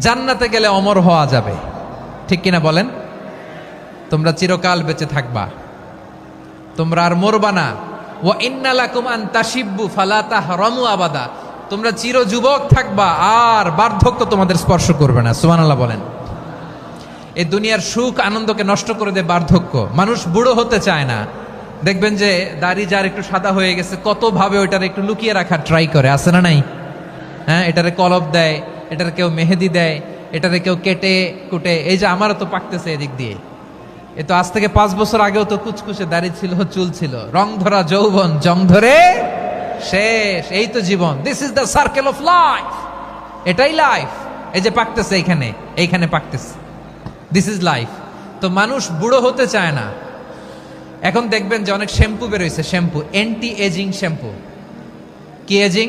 জান্নাতে গেলে অমর হওয়া যাবে। ঠিক কিনা বলেন? তোমরা চিরকাল বেঁচে থাকবা। তোমরা আর মরবা না। ও ইন্নালাকুম আন তাসিব্বু ফালা তাহরামু আবাদা। তোমরা চির যুবক থাকবা, আর বার্ধক্য তোমাদের স্পর্শ করবে না। সুবহানাল্লাহ বলেন। এই দুনিয়ার সুখ আনন্দকে নষ্ট করে দেয় বার্ধক্য। মানুষ বুড়ো হতে চায় না। দেখবেন যে দাড়ি যার একটু সাদা হয়ে গেছে কত ভাবে ওইটার একটু লুকিয়ে রাখার ট্রাই করে। আছে না নাই? হ্যাঁ এটারে কলব দেয় এটার কেউ মেহেদি দেয়, এটারে কেউ কেটে কুটে, এই যে আমারও তো পাকতেছে এদিক দিয়ে। এ তো আজ থেকে পাঁচ বছর আগেও তো কুচকুচে দাঁড়িয়ে ছিল, চুল ছিল। রং ধরা যৌবন, জং ধরে শেষ। এই তো জীবন। This is the circle of life এটাই লাইফ এই যে পাকতেছে এইখানে এইখানে পাকতেছে। দিস ইজ লাইফ তো মানুষ বুড়ো হতে চায় না। এখন দেখবেন যে অনেক শ্যাম্পু বেরোইছে, শ্যাম্পু অ্যান্টি এজিং শ্যাম্পু। কি এজিং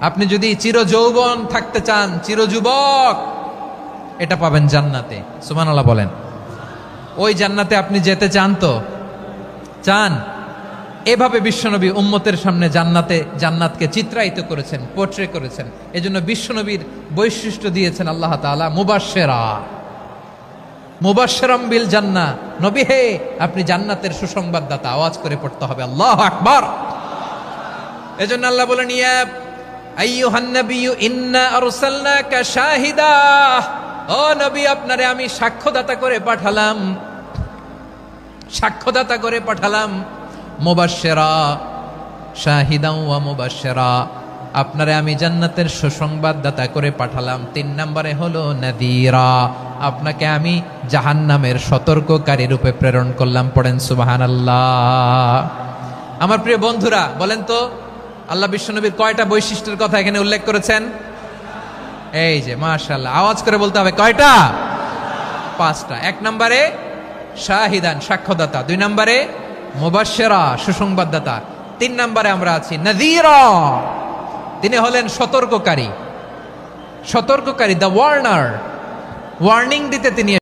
আপনি যদি চির যৌবন থাকতে চান চির যুবক এটা পাবেন জান্নাতে। সুমান সুমানাল্লাহ বলেন। ওই জান্নাতে আপনি যেতে চান তো? চান? এভাবে বিশ্বনবী উম্মতের সামনে জান্নাতে, জান্নাতকে চিত্রায়িত করেছেন পোট্রে করেছেন। এজন্য বিশ্বনবীর বৈশিষ্ট্য দিয়েছেন আল্লাহ তাআলা, মুবাশশেরা। মুবাশশিরাম বিল জান্না নবী হে, আপনি জান্নাতের সুসংবাদদাতা, আওয়াজ করে পড়তে হবে। আল্লাহ আকবার। এজন্য আল্লাহ বলেন, ইয়া নবী, আপনারে আমি সাক্ষ্যদাতা করে পাঠালাম। সাক্ষ্যদাতা করে পাঠালাম। মুবাশশিরা, শাহিদাও ওয়া মুবাশশিরা। আপনারে আমি জান্নাতের সুসংবাদদাতা করে পাঠালাম। তিন নম্বরে হলো নাদিরা। আপনাকে আমি জাহান্নামের সতর্ককারী রূপে প্রেরণ করলাম। পড়েন সুবহানাল্লাহ। আমার প্রিয় বন্ধুরা, বলেন তো আল্লাহ বিশ্বনবীর কয়টা বৈশিষ্ট্যের কথা এখানে উল্লেখ করেছেন? এই যে মাশাল্লাহ আওয়াজ করে বলতে হবে, কয়টা? পাঁচটা। এক নম্বরে, শাহিদান, সাক্ষ্যদাতা। দুই নম্বরে, মুবাশশিরা, সুসংবাদদাতা। তিন নম্বরে আমরা আছি, নাযীরা। তিনি হলেন সতর্ককারী। সতর্ককারী, দ্য ওয়ার্নার। ওয়ার্নিং দিতে তিনি